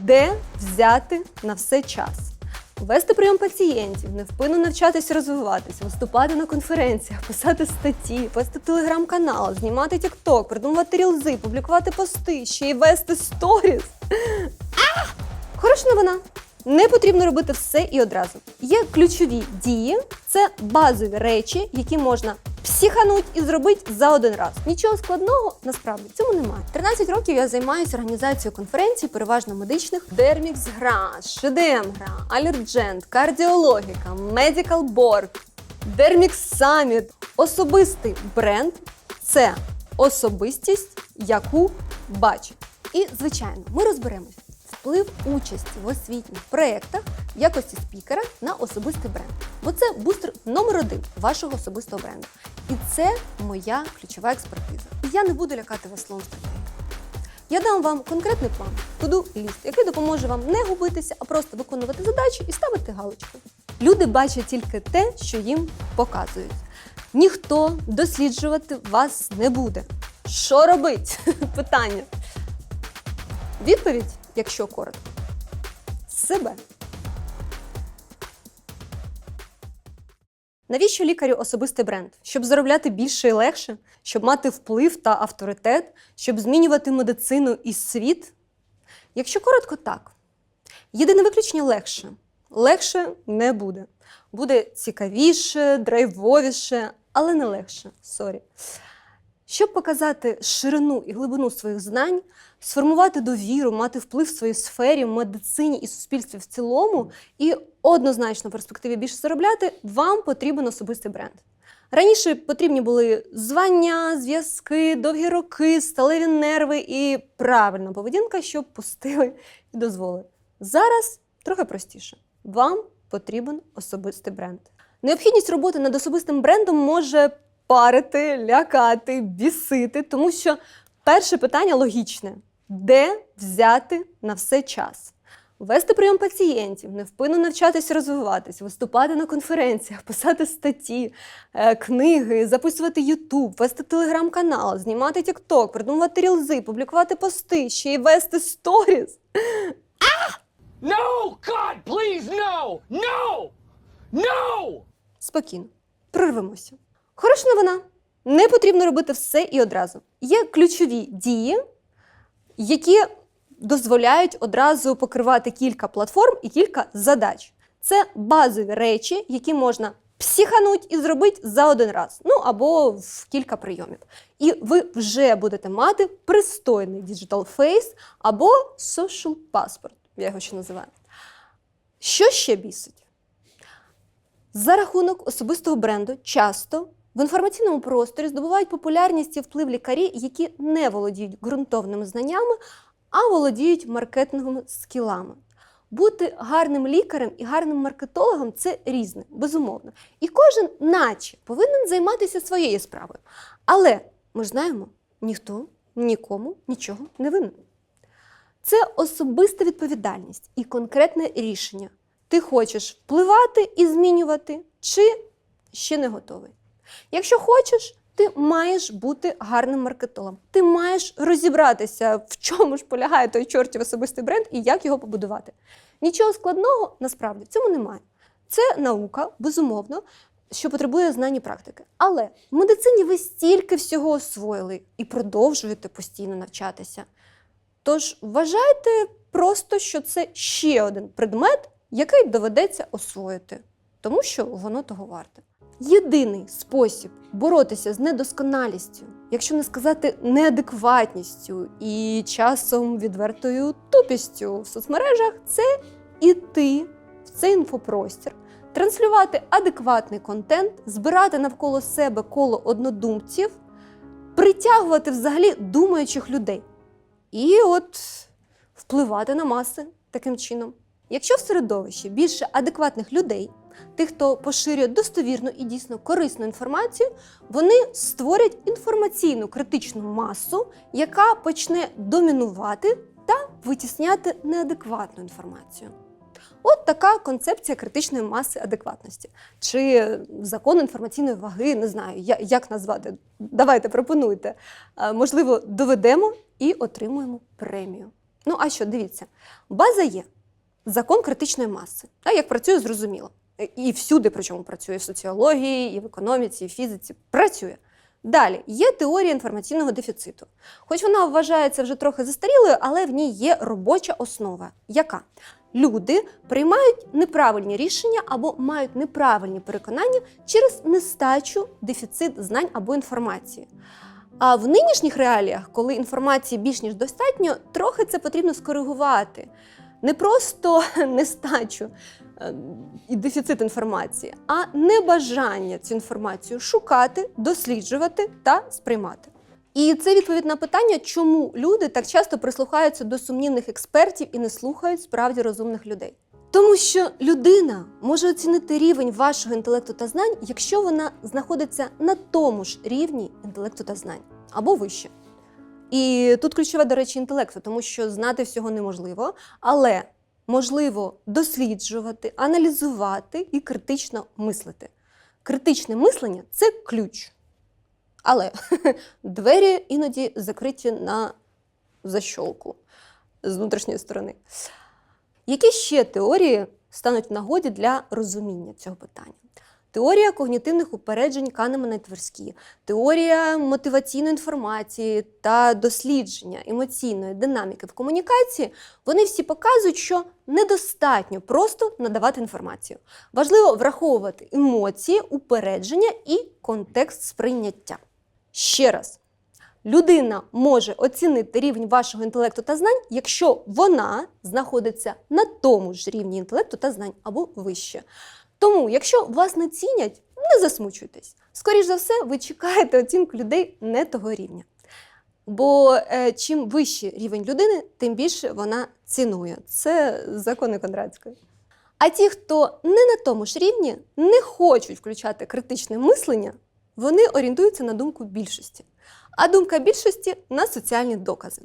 Де взяти на все час? Вести прийом пацієнтів, невпинно навчатись розвиватись, виступати на конференціях, писати статті, вести телеграм-канал, знімати тікток, придумувати рілзи, публікувати пости, ще й вести сторіс. Хороша новина. Не потрібно робити все і одразу. Є ключові дії, це базові речі, які можна психануть і зробити за один раз. Нічого складного насправді цьому немає. 13 років я займаюся організацією конференцій, переважно медичних. Дермікс гра, ШДМ гра, Алерджент, кардіологіка, Медикал Борг, Дермікс Саміт. Особистий бренд це особистість, яку бачить. І, звичайно, ми розберемось вплив участі в освітніх проєктах в якості спікера на особистий бренд. Бо це бустер номер один вашого особистого бренду. І це моя ключова експертиза. І я не буду лякати вас словом стратегії. Я дам вам конкретний план, туду ліст, який допоможе вам не губитися, а просто виконувати задачі і ставити галочку. Люди бачать тільки те, що їм показують. Ніхто досліджувати вас не буде. Що робить? Питання. Відповідь, якщо коротко, себе. Навіщо лікарю особистий бренд? Щоб заробляти більше і легше, щоб мати вплив та авторитет, щоб змінювати медицину і світ? Якщо коротко, так. Єдине виключення легше. Легше не буде. Буде цікавіше, драйвовіше, але не легше. Сорі. Щоб показати ширину і глибину своїх знань, сформувати довіру, мати вплив в своїй сфері, в медицині і суспільстві в цілому, і однозначно в перспективі більше заробляти, вам потрібен особистий бренд. Раніше потрібні були звання, зв'язки, довгі роки, сталеві нерви і правильна поведінка, щоб пустили і дозволили. Зараз трохи простіше. Вам потрібен особистий бренд. Необхідність роботи над особистим брендом може парити, лякати, бісити, тому що перше питання логічне: де взяти на все час? Вести прийом пацієнтів, невпинно навчатись розвиватись, виступати на конференціях, писати статті, е, книги, записувати Ютуб, вести телеграм-канал, знімати Тікток, придумувати рілзи, публікувати пости, ще й вести сторіс. No! God, please, no! No! No! Спокійно, прорвемося. Хороша новина. Не потрібно робити все і одразу. Є ключові дії, які дозволяють одразу покривати кілька платформ і кілька задач. Це базові речі, які можна психануть і зробити за один раз, ну або в кілька прийомів. І ви вже будете мати пристойний digital face або social passport, я його ще називаю. Що ще бісить? За рахунок особистого бренду часто в інформаційному просторі здобувають популярність і вплив лікарі, які не володіють ґрунтовними знаннями, а володіють маркетинговими скілами. Бути гарним лікарем і гарним маркетологом це різне, безумовно. І кожен, наче, повинен займатися своєю справою. Але ми ж знаємо, ніхто нікому нічого не винен. Це особиста відповідальність і конкретне рішення. Ти хочеш впливати і змінювати, чи ще не готовий. Якщо хочеш, ти маєш бути гарним маркетологом. Ти маєш розібратися, в чому ж полягає той чортів особистий бренд і як його побудувати. Нічого складного насправді в цьому немає. Це наука, безумовно, що потребує знань і практики. Але в медицині ви стільки всього освоїли і продовжуєте постійно навчатися. Тож вважайте просто, що це ще один предмет, який доведеться освоїти, тому що воно того варте. Єдиний спосіб боротися з недосконалістю, якщо не сказати неадекватністю і часом відвертою тупістю в соцмережах, це іти в цей інфопростір, транслювати адекватний контент, збирати навколо себе коло однодумців, притягувати взагалі думаючих людей і от впливати на маси таким чином. Якщо в середовищі більше адекватних людей, тих, хто поширює достовірну і дійсно корисну інформацію, вони створять інформаційну критичну масу, яка почне домінувати та витісняти неадекватну інформацію. От така концепція критичної маси адекватності. Чи закон інформаційної ваги, не знаю, як назвати. Давайте пропонуйте. Е, Можливо, доведемо і отримуємо премію. Ну, а що, дивіться, база є. Закон критичної маси. А як працює, зрозуміло. Е, І всюди, причому працює в соціології, і в економіці, і в фізиці. Працює. Далі є теорія інформаційного дефіциту. Хоч вона вважається вже трохи застарілою, але в ній є робоча основа. Яка? Люди приймають неправильні рішення або мають неправильні переконання через нестачу, дефіцит знань або інформації. А в нинішніх реаліях, коли інформації більш ніж достатньо, трохи це потрібно скоригувати. Не просто нестачу е, і дефіцит інформації, а небажання цю інформацію шукати, досліджувати та сприймати. І це відповідь на питання, чому люди так часто прислухаються до сумнівних експертів і не слухають справді розумних людей. Тому що людина може оцінити рівень вашого інтелекту та знань, якщо вона знаходиться на тому ж рівні інтелекту та знань або вище. І тут ключове, до речі, інтелекту, тому що знати всього неможливо, але можливо досліджувати, аналізувати і критично мислити. Критичне мислення це ключ. Але двері іноді закриті на защолку з внутрішньої сторони. Які ще теорії стануть в нагоді для розуміння цього питання? Теорія когнітивних упереджень Канемана Тверські, теорія мотиваційної інформації та дослідження емоційної динаміки в комунікації, вони всі показують, що недостатньо просто надавати інформацію. Важливо враховувати емоції, упередження і контекст сприйняття. Ще раз, людина може оцінити рівень вашого інтелекту та знань, якщо вона знаходиться на тому ж рівні інтелекту та знань або вище. Тому, якщо вас не цінять, не засмучуйтесь. Скоріш за все, ви чекаєте оцінку людей не того рівня. Бо е, чим вищий рівень людини, тим більше вона цінує. Це закони Кондратської. А ті, хто не на тому ж рівні, не хочуть включати критичне мислення, вони орієнтуються на думку більшості. А думка більшості на соціальні докази.